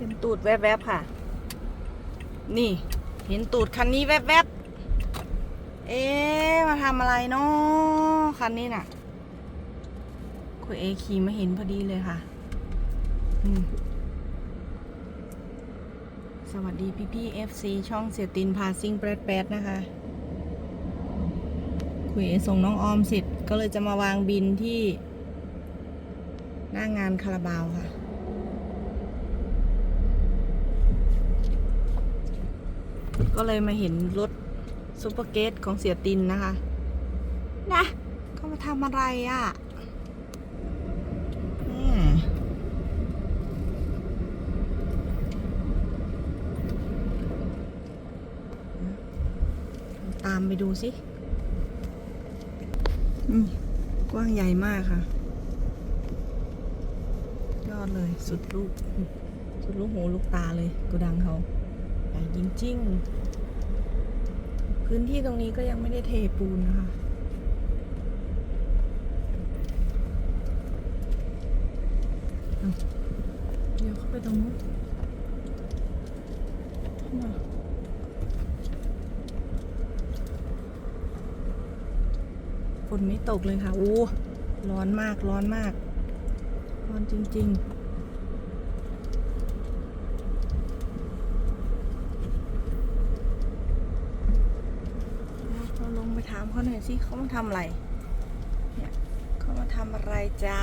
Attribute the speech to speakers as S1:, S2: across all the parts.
S1: เห็นตูดแวบๆค่ะ นี่ เห็นตูดคันนี้แวบๆ เอ๊ะมาทำอะไรเนาะคันนี้น่ะ คุณเอขี่มาเห็นพอดีเลยค่ะ สวัสดีพี่พี่ๆ FC ช่องเสียตินพาซิ่งแปดๆนะคะ คุยเอส่งน้องออมเสร็จก็เลยจะมาวางบินที่ หน้างานคาราบาวค่ะ ก็เลยมาเห็นรถซูเปอร์เกตของเสียตินนะคะ นะเขามาทำอะไรอะ่ะแหมตามไปดูสิอืมกว้างใหญ่มากค่ะ ยอดเลยสุดลูก สุดลูกหูลูกตาเลยกูดังเขา ใหญ่จริง ๆ พื้นที่ตรงนี้ก็ยังไม่ได้เทปูนนะคะเดี๋ยวเข้าไปตรงนู้นฝนไม่ตกเลยค่ะโอ้ร้อนมาก ร้อนมาก ร้อนจริง ๆ เราลงไปถาม เขาหน่อยสิเขามาทำอะไร เนี่ยเขามาทำอะไรจ้า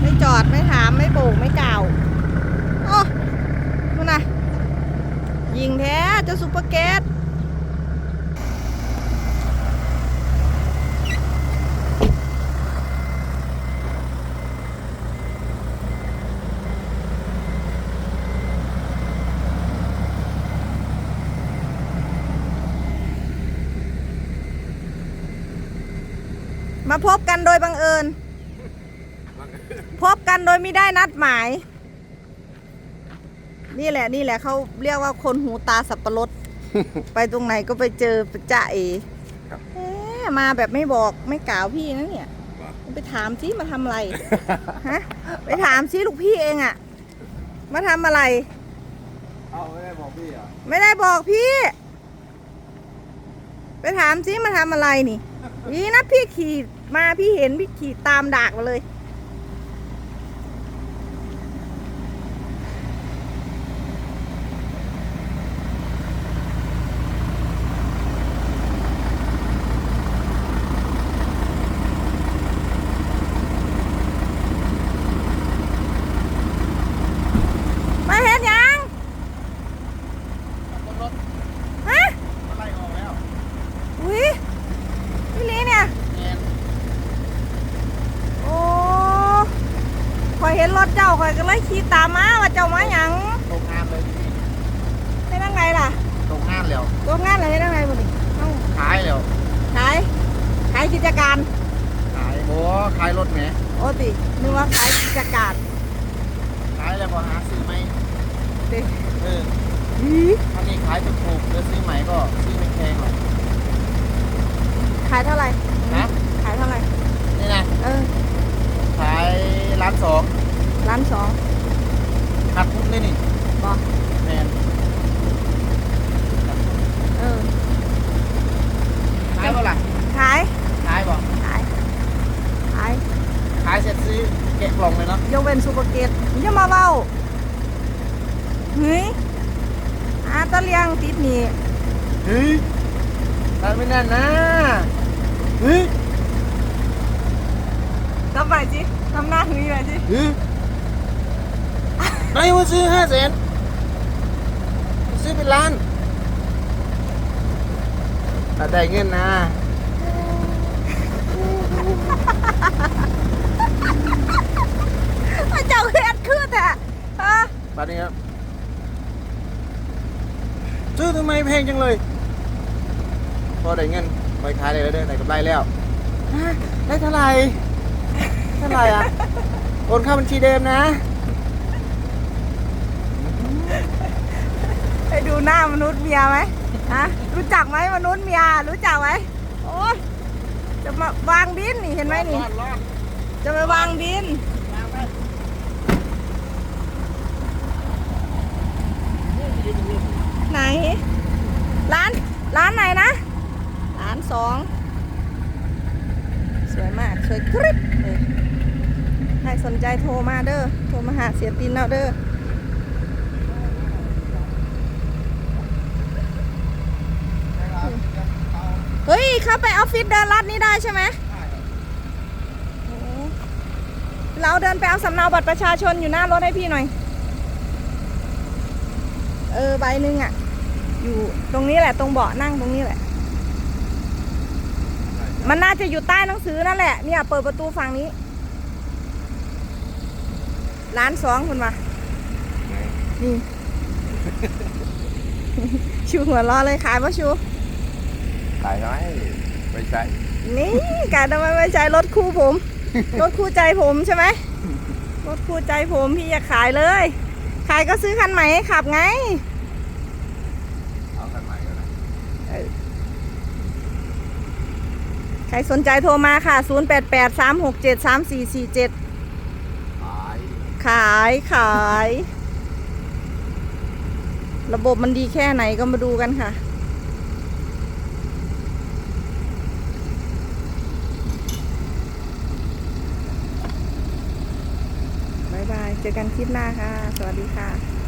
S1: ไม่จอดไม่ถามไม่โบกไม่กล่าวโอ้นู่นน่ะ ยิงแท้เจ้าซุปเปอร์เกต มาพบกันโดยบังเอิญ พบกันโดยไม่ได้นัดหมาย นี่แหละนี่แหละเขาเรียกว่าคนหูตาสับปะรด ไปตรงไหนก็ไปเจอจ่าเอ
S2: ครับ
S1: เอ๊ะมาแบบไม่บอกไม่กล่าวพี่นะเนี่ย ไปถามซิมาทำอะไร ฮะ ไปถามซิลูกพี่เองอะมาทำอะไร
S2: เอาไม่ได้บอกพี่เหรอ
S1: ไม่ได้บอกพี่ ไปถามซิมาทำอะไรนี่นี่นะพี่ขี่ มาพี่เห็นพี่ขี่ตามดากมาเลย มาเห็นยัง
S2: รถ
S1: ฮะ
S2: อะไรออกแล้ว
S1: อุ้ยพี่ลีเนี่ย
S2: เงียน
S1: โอ้คอยเห็นร ถเจ้าคอยก็เลยขี่ตามมาว่าเจ้ามาหยัง
S2: ตกงานเลยพี่
S1: ให้นั่งไงล่ะ
S2: ตกงานแล้ว
S1: ตัวงานอะไรให้นั่งไงบ่ดิเอ้า
S2: ขายแล้ว
S1: ขายขายกิจการ
S2: ขายโอ้ขายรถแหม
S1: โอ้ตินึกว่าขายกิจการ
S2: ขายแล้วก็หาซื้อไหม
S1: ติ
S2: เออ
S1: อี
S2: อันนี้ขายถูกๆแล้วซื้อใหม่ก็ซื้อไม่แพงหรอก
S1: ขายเท่าไหร่
S2: นะ
S1: ขายเท่าไหร่
S2: นี่นะ
S1: เออ
S2: ขายร้านสอง
S1: ล้านสอง
S2: ขาดทุนนี่นี่
S1: บอก
S2: แมน
S1: เออ
S2: ขายเปล่าล่ะ
S1: ขาย
S2: ขายบอก
S1: ขาย ขาย
S2: ขายเสร็จซื้อแกะกล่องเลยเนาะ
S1: ยกเว้นซูเปอร์เกตอย่ามาเว้า เฮ้ยอาตะเลียงติดหนี่
S2: เฮ้ยทำไม่แน่นนะเฮ้ย
S1: ทำไปสิทำหน้าหึยไปสิ
S2: เฮ้ยไม่ว่าซื้อห้าแสนซื้อเป็นล้านแต่ได้เงินนะ
S1: พระเจ้าเฮ็ดขึ้นอะฮะ
S2: บัดนี้ครับ ซื้อทำไมแพงจังเลย พอได้เงินไปขายได้แล้วเด้อได้กำไรแล้วฮะได้เท่าไหร่เท่าไหร่อะโอนเข้าบัญชีเดิมนะ
S1: ไปดูหน้ามนุษย์เมียไหมฮะรู้จักไหมมนุษย์เมียรู้จักไหมโอ้ยจะมาวางบินนี่เห็นไหมนี่
S2: รอดรอด
S1: จะไปวางบิน
S2: วาง ไห
S1: น ร้าน ร้านไหนนะ ร้านสอง สวยมาก สวยกริบเลยใครสนใจโทรมาเด้อ โทรมาหาเสียตินเอาเด้อเฮ้ย เข้าไปออฟฟิศเดินลัดนี้ได้ใช่ไหมเราเดินไปเอาสำเนาบัตรประชาชนอยู่หน้ารถให้พี่หน่อย เออ ใบหนึ่งอะ อยู่ตรงนี้แหละ ตรงเบาะนั่งตรงนี้แหละ มันน่าจะอยู่ใต้หนังสือนั่นแหละ เนี่ย เปิดประตูฝั่งนี้ร้านสองคุณมานี่ชูหัวเรอเลยขายปะชู
S2: ขายน้อยไปใช้
S1: นี่การทำไมไม่ใช้รถคู่ผม รถคู่ใจผมใช่ไหมรถคู่ใจผมพี่อยากขายเลย ขายก็ซื้อคันใหม่ให้ขับไง
S2: เอาคันใหม่ก็ได้
S1: ใครสนใจโทรมาค่ะ 0 8 8 3 6 7 3 4 4 7
S2: ขาย
S1: ขายขาย ระบบมันดีแค่ไหนก็มาดูกันค่ะ บ๊ายบาย เจอกันคลิปหน้าค่ะ สวัสดีค่ะ